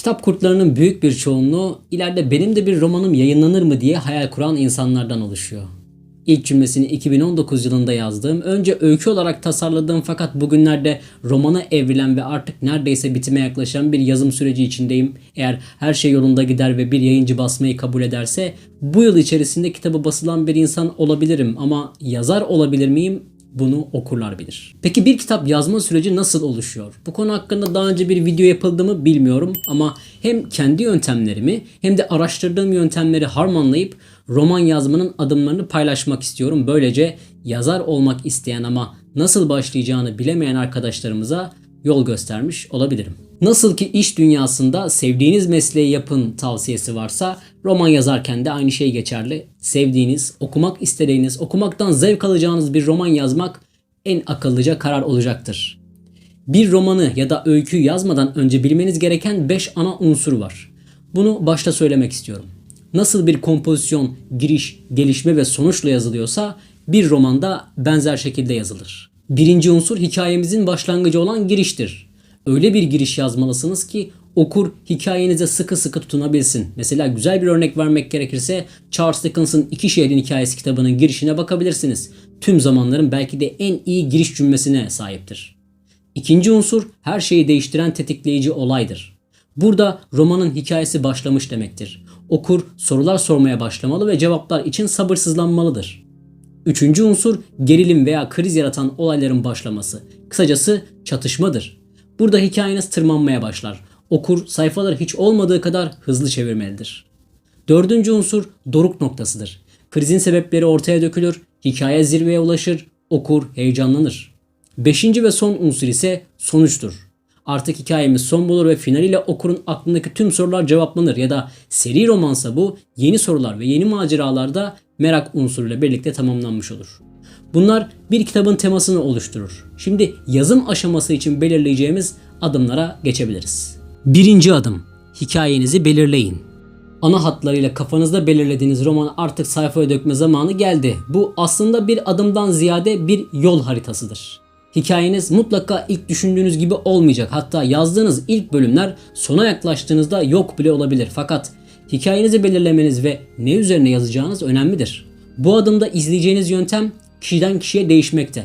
Kitap kurtlarının büyük bir çoğunluğu ileride benim de bir romanım yayınlanır mı diye hayal kuran insanlardan oluşuyor. İlk cümlesini 2019 yılında yazdığım, önce öykü olarak tasarladığım fakat bugünlerde romana evrilen ve artık neredeyse bitime yaklaşan bir yazım süreci içindeyim. Eğer her şey yolunda gider ve bir yayıncı basmayı kabul ederse bu yıl içerisinde kitabı basılan bir insan olabilirim ama yazar olabilir miyim? Bunu okurlar bilir. Peki bir kitap yazma süreci nasıl oluşuyor? Bu konu hakkında daha önce bir video yapıldı mı bilmiyorum ama hem kendi yöntemlerimi hem de araştırdığım yöntemleri harmanlayıp roman yazmanın adımlarını paylaşmak istiyorum. Böylece yazar olmak isteyen ama nasıl başlayacağını bilemeyen arkadaşlarımıza yol göstermiş olabilirim. Nasıl ki iş dünyasında sevdiğiniz mesleği yapın tavsiyesi varsa roman yazarken de aynı şey geçerli. Sevdiğiniz, okumak istediğiniz, okumaktan zevk alacağınız bir roman yazmak en akıllıca karar olacaktır. Bir romanı ya da öyküyü yazmadan önce bilmeniz gereken 5 ana unsur var. Bunu başta söylemek istiyorum. Nasıl bir kompozisyon, giriş, gelişme ve sonuçla yazılıyorsa bir romanda benzer şekilde yazılır. Birinci unsur hikayemizin başlangıcı olan giriştir. Öyle bir giriş yazmalısınız ki okur hikayenize sıkı sıkı tutunabilsin. Mesela güzel bir örnek vermek gerekirse Charles Dickens'ın İki Şehrin Hikayesi kitabının girişine bakabilirsiniz. Tüm zamanların belki de en iyi giriş cümlesine sahiptir. İkinci unsur her şeyi değiştiren tetikleyici olaydır. Burada romanın hikayesi başlamış demektir. Okur sorular sormaya başlamalı ve cevaplar için sabırsızlanmalıdır. Üçüncü unsur gerilim veya kriz yaratan olayların başlaması. Kısacası çatışmadır. Burada hikayeniz tırmanmaya başlar. Okur sayfaları hiç olmadığı kadar hızlı çevirmelidir. Dördüncü unsur doruk noktasıdır. Krizin sebepleri ortaya dökülür, hikaye zirveye ulaşır, okur heyecanlanır. Beşinci ve son unsur ise sonuçtur. Artık hikayemiz son bulur ve finaliyle okurun aklındaki tüm sorular cevaplanır ya da seri romansa bu yeni sorular ve yeni maceralarda merak unsuruyla birlikte tamamlanmış olur. Bunlar bir kitabın temasını oluşturur. Şimdi yazım aşaması için belirleyeceğimiz adımlara geçebiliriz. Birinci adım. Hikayenizi belirleyin. Ana hatlarıyla kafanızda belirlediğiniz romanı artık sayfaya dökme zamanı geldi. Bu aslında bir adımdan ziyade bir yol haritasıdır. Hikayeniz mutlaka ilk düşündüğünüz gibi olmayacak. Hatta yazdığınız ilk bölümler sona yaklaştığınızda yok bile olabilir. Fakat hikayenizi belirlemeniz ve ne üzerine yazacağınız önemlidir. Bu adımda izleyeceğiniz yöntem kişiden kişiye değişmekte.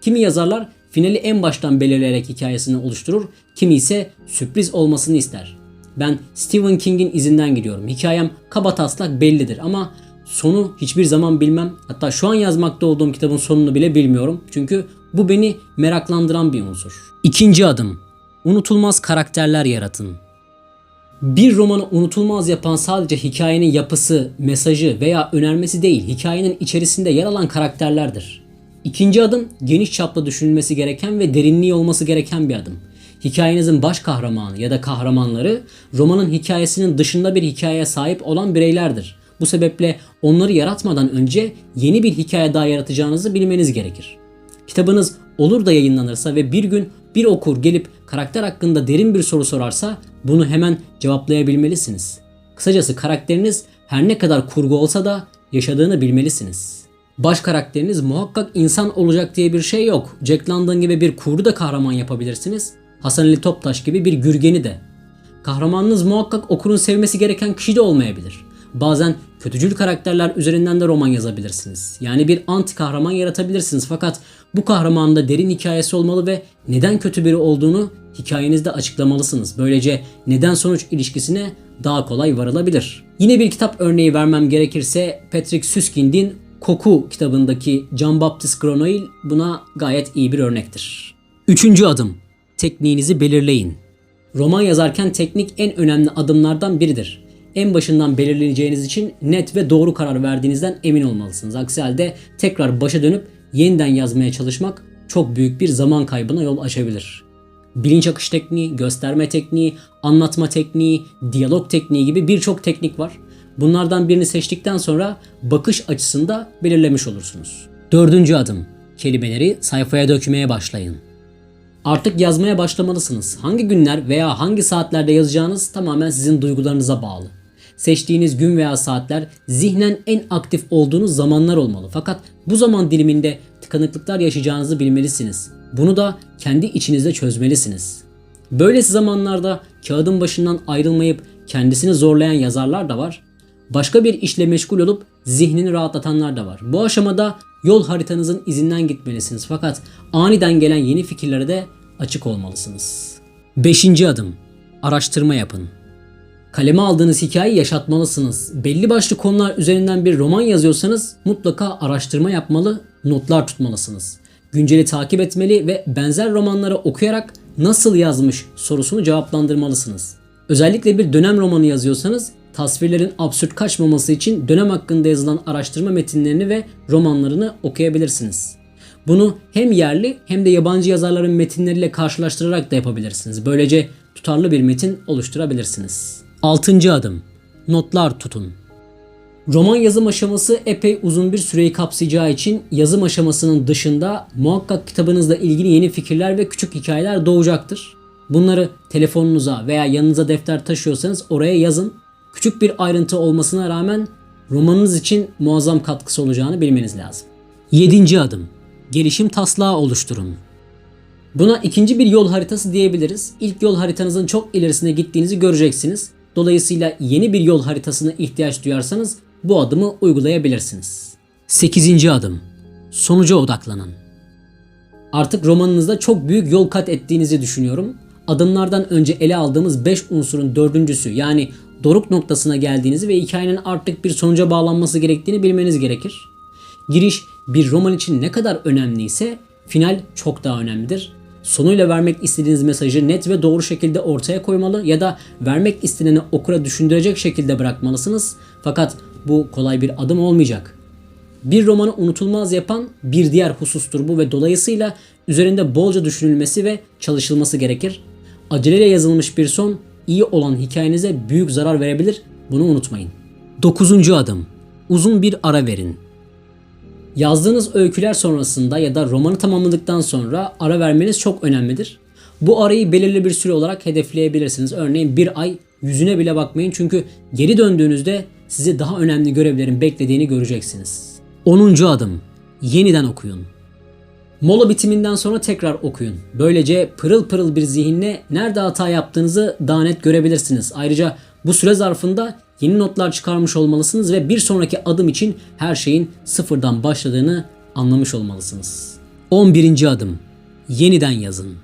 Kimi yazarlar finali en baştan belirleyerek hikayesini oluşturur, kimi ise sürpriz olmasını ister. Ben Stephen King'in izinden gidiyorum. Hikayem kaba taslak bellidir ama sonu hiçbir zaman bilmem. Hatta şu an yazmakta olduğum kitabın sonunu bile bilmiyorum. Çünkü bu beni meraklandıran bir unsur. İkinci adım. Unutulmaz karakterler yaratın. Bir romanı unutulmaz yapan sadece hikayenin yapısı, mesajı veya önermesi değil, hikayenin içerisinde yer alan karakterlerdir. İkinci adım geniş çaplı düşünülmesi gereken ve derinliği olması gereken bir adım. Hikayenizin baş kahramanı ya da kahramanları romanın hikayesinin dışında bir hikayeye sahip olan bireylerdir. Bu sebeple onları yaratmadan önce yeni bir hikaye daha yaratacağınızı bilmeniz gerekir. Kitabınız olur da yayınlanırsa ve bir gün bir okur gelip karakter hakkında derin bir soru sorarsa bunu hemen cevaplayabilmelisiniz. Kısacası karakteriniz her ne kadar kurgu olsa da yaşadığını bilmelisiniz. Baş karakteriniz muhakkak insan olacak diye bir şey yok. Jack London gibi bir kurdu da kahraman yapabilirsiniz. Hasan Ali Toptaş gibi bir gürgeni de. Kahramanınız muhakkak okurun sevmesi gereken kişi de olmayabilir. Bazen kötücül karakterler üzerinden de roman yazabilirsiniz. Yani bir anti kahraman yaratabilirsiniz fakat bu kahramanın da derin hikayesi olmalı ve neden kötü biri olduğunu hikayenizde açıklamalısınız. Böylece neden sonuç ilişkisine daha kolay varılabilir. Yine bir kitap örneği vermem gerekirse Patrick Süskind'in Koku kitabındaki John Baptist Granville buna gayet iyi bir örnektir. Üçüncü adım. Tekniğinizi belirleyin. Roman yazarken teknik en önemli adımlardan biridir. En başından belirleyeceğiniz için net ve doğru karar verdiğinizden emin olmalısınız. Aksi halde tekrar başa dönüp yeniden yazmaya çalışmak çok büyük bir zaman kaybına yol açabilir. Bilinç akış tekniği, gösterme tekniği, anlatma tekniği, diyalog tekniği gibi birçok teknik var. Bunlardan birini seçtikten sonra bakış açısını da belirlemiş olursunuz. Dördüncü adım. Kelimeleri sayfaya dökmeye başlayın. Artık yazmaya başlamalısınız. Hangi günler veya hangi saatlerde yazacağınız tamamen sizin duygularınıza bağlı. Seçtiğiniz gün veya saatler zihnen en aktif olduğunuz zamanlar olmalı. Fakat bu zaman diliminde tıkanıklıklar yaşayacağınızı bilmelisiniz. Bunu da kendi içinizde çözmelisiniz. Böylesi zamanlarda kağıdın başından ayrılmayıp kendisini zorlayan yazarlar da var. Başka bir işle meşgul olup zihnini rahatlatanlar da var. Bu aşamada yol haritanızın izinden gitmelisiniz fakat aniden gelen yeni fikirlere de açık olmalısınız. Beşinci adım. Araştırma yapın. Kaleme aldığınız hikayeyi yaşatmalısınız. Belli başlı konular üzerinden bir roman yazıyorsanız mutlaka araştırma yapmalı, notlar tutmalısınız. Günceli takip etmeli ve benzer romanları okuyarak nasıl yazmış sorusunu cevaplandırmalısınız. Özellikle bir dönem romanı yazıyorsanız tasvirlerin absürt kaçmaması için dönem hakkında yazılan araştırma metinlerini ve romanlarını okuyabilirsiniz. Bunu hem yerli hem de yabancı yazarların metinleriyle karşılaştırarak da yapabilirsiniz. Böylece tutarlı bir metin oluşturabilirsiniz. 6. adım. Notlar tutun. Roman yazım aşaması epey uzun bir süreyi kapsayacağı için yazım aşamasının dışında muhakkak kitabınızla ilgili yeni fikirler ve küçük hikayeler doğacaktır. Bunları telefonunuza veya yanınıza defter taşıyorsanız oraya yazın. Küçük bir ayrıntı olmasına rağmen romanınız için muazzam katkısı olacağını bilmeniz lazım. 7. adım. Gelişim taslağı oluşturun. Buna ikinci bir yol haritası diyebiliriz. İlk yol haritanızın çok ilerisine gittiğinizi göreceksiniz. Dolayısıyla yeni bir yol haritasına ihtiyaç duyarsanız bu adımı uygulayabilirsiniz. 8. adım. Sonuca odaklanın. Artık romanınızda çok büyük yol kat ettiğinizi düşünüyorum. Adımlardan önce ele aldığımız 5 unsurun dördüncüsü yani doruk noktasına geldiğinizi ve hikayenin artık bir sonuca bağlanması gerektiğini bilmeniz gerekir. Giriş bir roman için ne kadar önemliyse final çok daha önemlidir. Sonuyla vermek istediğiniz mesajı net ve doğru şekilde ortaya koymalı ya da vermek isteneni okura düşündürecek şekilde bırakmalısınız. Fakat bu kolay bir adım olmayacak. Bir romanı unutulmaz yapan bir diğer husustur bu ve dolayısıyla üzerinde bolca düşünülmesi ve çalışılması gerekir. Aceleyle yazılmış bir son iyi olan hikayenize büyük zarar verebilir. Bunu unutmayın. 9. adım. Uzun bir ara verin. Yazdığınız öyküler sonrasında ya da romanı tamamladıktan sonra ara vermeniz çok önemlidir. Bu arayı belirli bir süre olarak hedefleyebilirsiniz. Örneğin bir ay yüzüne bile bakmayın çünkü geri döndüğünüzde sizi daha önemli görevlerin beklediğini göreceksiniz. 10. adım. Yeniden okuyun. Mola bitiminden sonra tekrar okuyun. Böylece pırıl pırıl bir zihinle nerede hata yaptığınızı daha net görebilirsiniz. Ayrıca bu süre zarfında yeni notlar çıkarmış olmalısınız ve bir sonraki adım için her şeyin sıfırdan başladığını anlamış olmalısınız. 11. adım. Yeniden yazın.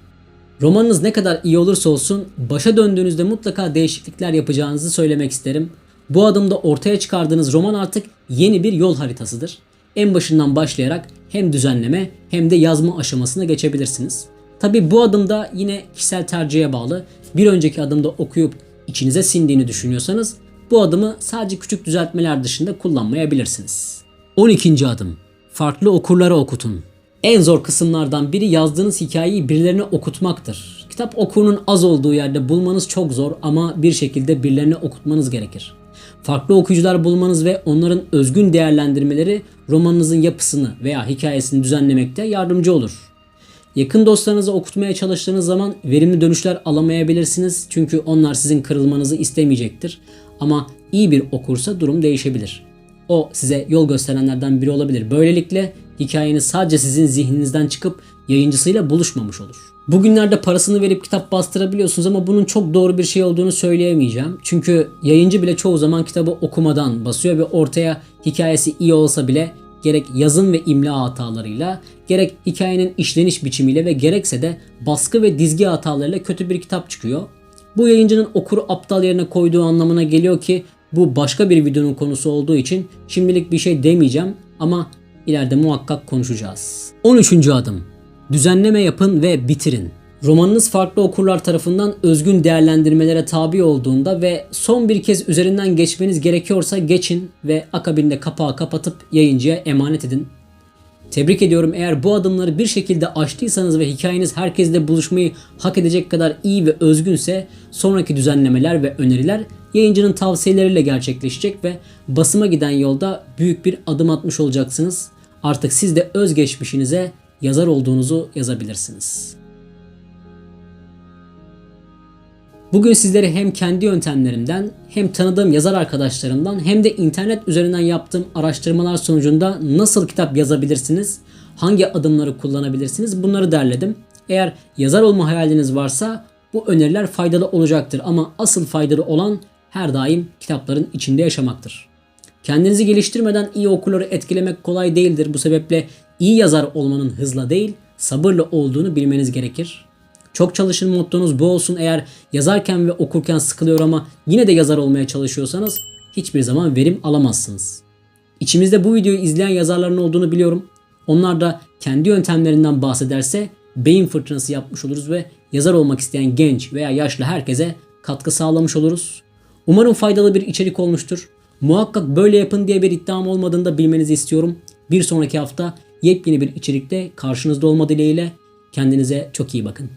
Romanınız ne kadar iyi olursa olsun başa döndüğünüzde mutlaka değişiklikler yapacağınızı söylemek isterim. Bu adımda ortaya çıkardığınız roman artık yeni bir yol haritasıdır. En başından başlayarak hem düzenleme hem de yazma aşamasına geçebilirsiniz. Tabi bu adımda yine kişisel tercihe bağlı. Bir önceki adımda okuyup içinize sindiğini düşünüyorsanız bu adımı sadece küçük düzeltmeler dışında kullanmayabilirsiniz. 12. adım. Farklı okurlara okutun. En zor kısımlardan biri yazdığınız hikayeyi birilerine okutmaktır. Kitap okurunun az olduğu yerde bulmanız çok zor ama bir şekilde birilerine okutmanız gerekir. Farklı okuyucular bulmanız ve onların özgün değerlendirmeleri romanınızın yapısını veya hikayesini düzenlemekte yardımcı olur. Yakın dostlarınıza okutmaya çalıştığınız zaman verimli dönüşler alamayabilirsiniz çünkü onlar sizin kırılmanızı istemeyecektir. Ama iyi bir okursa durum değişebilir. O size yol gösterenlerden biri olabilir. Böylelikle hikayeniz sadece sizin zihninizden çıkıp yayıncısıyla buluşmamış olur. Bugünlerde parasını verip kitap bastırabiliyorsunuz ama bunun çok doğru bir şey olduğunu söyleyemeyeceğim. Çünkü yayıncı bile çoğu zaman kitabı okumadan basıyor ve ortaya hikayesi iyi olsa bile gerek yazım ve imla hatalarıyla, gerek hikayenin işleniş biçimiyle ve gerekse de baskı ve dizgi hatalarıyla kötü bir kitap çıkıyor. Bu yayıncının okuru aptal yerine koyduğu anlamına geliyor ki bu başka bir videonun konusu olduğu için şimdilik bir şey demeyeceğim ama ileride muhakkak konuşacağız. 13. adım. Düzenleme yapın ve bitirin. Romanınız farklı okurlar tarafından özgün değerlendirmelere tabi olduğunda ve son bir kez üzerinden geçmeniz gerekiyorsa geçin ve akabinde kapağı kapatıp yayıncıya emanet edin. Tebrik ediyorum eğer bu adımları bir şekilde aştıysanız ve hikayeniz herkesle buluşmayı hak edecek kadar iyi ve özgünse sonraki düzenlemeler ve öneriler yayıncının tavsiyeleriyle gerçekleşecek ve basıma giden yolda büyük bir adım atmış olacaksınız. Artık siz de özgeçmişinize yazar olduğunuzu yazabilirsiniz. Bugün sizlere hem kendi yöntemlerimden hem tanıdığım yazar arkadaşlarımdan hem de internet üzerinden yaptığım araştırmalar sonucunda nasıl kitap yazabilirsiniz, hangi adımları kullanabilirsiniz bunları derledim. Eğer yazar olma hayaliniz varsa bu öneriler faydalı olacaktır ama asıl faydalı olan her daim kitapların içinde yaşamaktır. Kendinizi geliştirmeden iyi okurları etkilemek kolay değildir. Bu sebeple iyi yazar olmanın hızla değil, sabırla olduğunu bilmeniz gerekir. Çok çalışın mottonuz bu olsun. Eğer yazarken ve okurken sıkılıyor ama yine de yazar olmaya çalışıyorsanız hiçbir zaman verim alamazsınız. İçimizde bu videoyu izleyen yazarların olduğunu biliyorum. Onlar da kendi yöntemlerinden bahsederse beyin fırtınası yapmış oluruz ve yazar olmak isteyen genç veya yaşlı herkese katkı sağlamış oluruz. Umarım faydalı bir içerik olmuştur. Muhakkak böyle yapın diye bir iddiam olmadığını da bilmenizi istiyorum. Bir sonraki hafta yepyeni bir içerikte karşınızda olma dileğiyle kendinize çok iyi bakın.